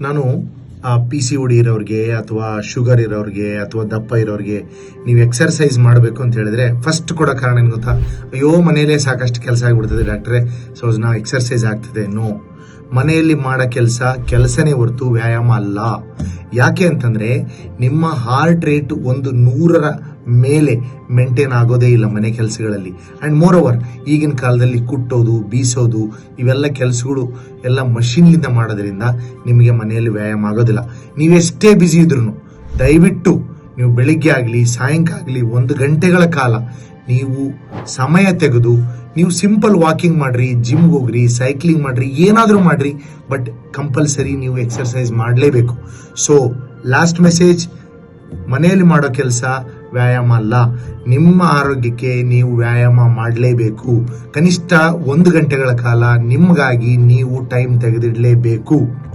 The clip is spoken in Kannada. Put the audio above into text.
ನಾನು ಪಿ ಸಿ ಡಿ ಇರೋರಿಗೆ ಅಥವಾ ಶುಗರ್ ಇರೋರಿಗೆ ಅಥವಾ ದಪ್ಪ ಇರೋರಿಗೆ ನೀವು ಎಕ್ಸರ್ಸೈಸ್ ಮಾಡಬೇಕು ಅಂತ ಹೇಳಿದ್ರೆ ಫಸ್ಟ್ ಕೊಡೋ ಕಾರಣ ಏನು ಗೊತ್ತಾ? ಅಯ್ಯೋ, ಮನೆಯಲ್ಲೇ ಸಾಕಷ್ಟು ಕೆಲಸ ಆಗಿಬಿಡ್ತದೆ ಡಾಕ್ಟ್ರೆ ಸೊ ನಾವು ಎಕ್ಸರ್ಸೈಸ್ ಆಗ್ತದೆ. ನೋ ಮನೆಯಲ್ಲಿ ಮಾಡೋ ಕೆಲಸ ಕೆಲಸನೇ ಹೊರತು ವ್ಯಾಯಾಮ ಅಲ್ಲ. ಯಾಕೆ ಅಂತಂದ್ರೆ ನಿಮ್ಮ ಹಾರ್ಟ್ ರೇಟ್ ಒಂದು ನೂರರ ಮೇಲೆ ಮೇಂಟೈನ್ ಆಗೋದೇ ಇಲ್ಲ ಮನೆ ಕೆಲಸಗಳಲ್ಲಿ. ಆ್ಯಂಡ್ ಮೋರ್ ಓವರ್ ಈಗಿನ ಕಾಲದಲ್ಲಿ ಕುಟ್ಟೋದು, ಬೀಸೋದು, ಇವೆಲ್ಲ ಕೆಲಸಗಳು ಎಲ್ಲ ಮಷಿನ್ಲಿಂದ ಮಾಡೋದ್ರಿಂದ ನಿಮಗೆ ಮನೆಯಲ್ಲಿ ವ್ಯಾಯಾಮ ಆಗೋದಿಲ್ಲ. ನೀವೆಷ್ಟೇ ಬ್ಯುಸಿ ಇದ್ರೂ ದಯವಿಟ್ಟು ನೀವು ಬೆಳಿಗ್ಗೆ ಆಗಲಿ, ಸಾಯಂಕಾಲ ಆಗಲಿ, ಒಂದು ಗಂಟೆಗಳ ಕಾಲ ನೀವು ಸಮಯ ತೆಗೆದು, ನೀವು ಸಿಂಪಲ್ ವಾಕಿಂಗ್ ಮಾಡ್ರಿ ಜಿಮ್ಗೆ ಹೋಗ್ರಿ ಸೈಕ್ಲಿಂಗ್ ಮಾಡ್ರಿ, ಏನಾದರೂ ಮಾಡ್ರಿ ಬಟ್ ಕಂಪಲ್ಸರಿ ನೀವು ಎಕ್ಸರ್ಸೈಸ್ ಮಾಡಲೇಬೇಕು. ಸೊ ಲಾಸ್ಟ್ ಮೆಸೇಜ್ ಮನೆಯಲ್ಲಿ ಮಾಡೋ ಕೆಲಸ ವ್ಯಾಯಾಮ ಅಲ್ಲ. ನಿಮ್ಮ ಆರೋಗ್ಯಕ್ಕೆ ನೀವು ವ್ಯಾಯಾಮ ಮಾಡಲೇಬೇಕು. ಕನಿಷ್ಠ ಒಂದು ಗಂಟೆಗಳ ಕಾಲ ನಿಮಗಾಗಿ ನೀವು ಟೈಮ್ ತೆಗೆದಿಡಲೇಬೇಕು.